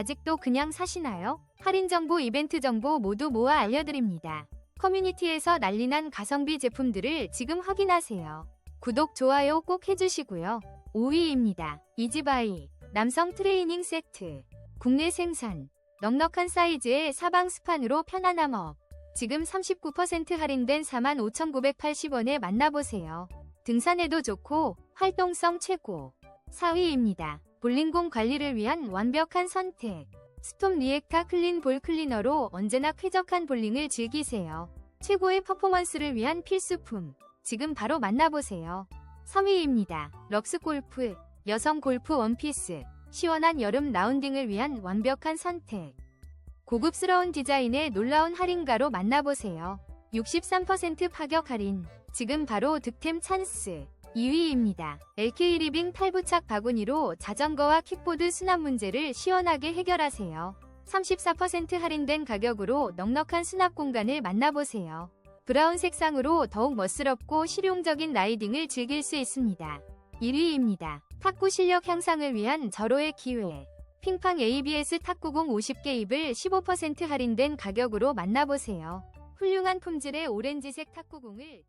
아직도 그냥 사시나요? 할인 정보, 이벤트 정보 모두 모아 알려드립니다. 커뮤니티에서 난리난 가성비 제품들을 지금 확인하세요. 구독, 좋아요 꼭 해주시고요. 5위입니다. 이지바이 남성 트레이닝 세트 국내 생산 넉넉한 사이즈의 사방 스판으로 편안함 업 지금 39% 할인된 45,980원에 만나보세요. 등산에도 좋고 활동성 최고 4위입니다. 볼링공 관리를 위한 완벽한 선택 스톰 리액타 클린 볼 클리너로 언제나 쾌적한 볼링을 즐기세요. 최고의 퍼포먼스를 위한 필수품 지금 바로 만나보세요. 3위입니다. 럭스 골프 여성 골프 원피스 시원한 여름 라운딩을 위한 완벽한 선택 고급스러운 디자인의 놀라운 할인가로 만나보세요. 63% 파격 할인 지금 바로 득템 찬스 2위입니다. LK 리빙 탈부착 바구니로 자전거와 킥보드 수납 문제를 시원하게 해결하세요. 34% 할인된 가격으로 넉넉한 수납 공간을 만나보세요. 브라운 색상으로 더욱 멋스럽고 실용적인 라이딩을 즐길 수 있습니다. 1위입니다. 탁구 실력 향상을 위한 절호의 기회. 핑팡 ABS 탁구공 50개 입을 15% 할인된 가격으로 만나보세요. 훌륭한 품질의 오렌지색 탁구공을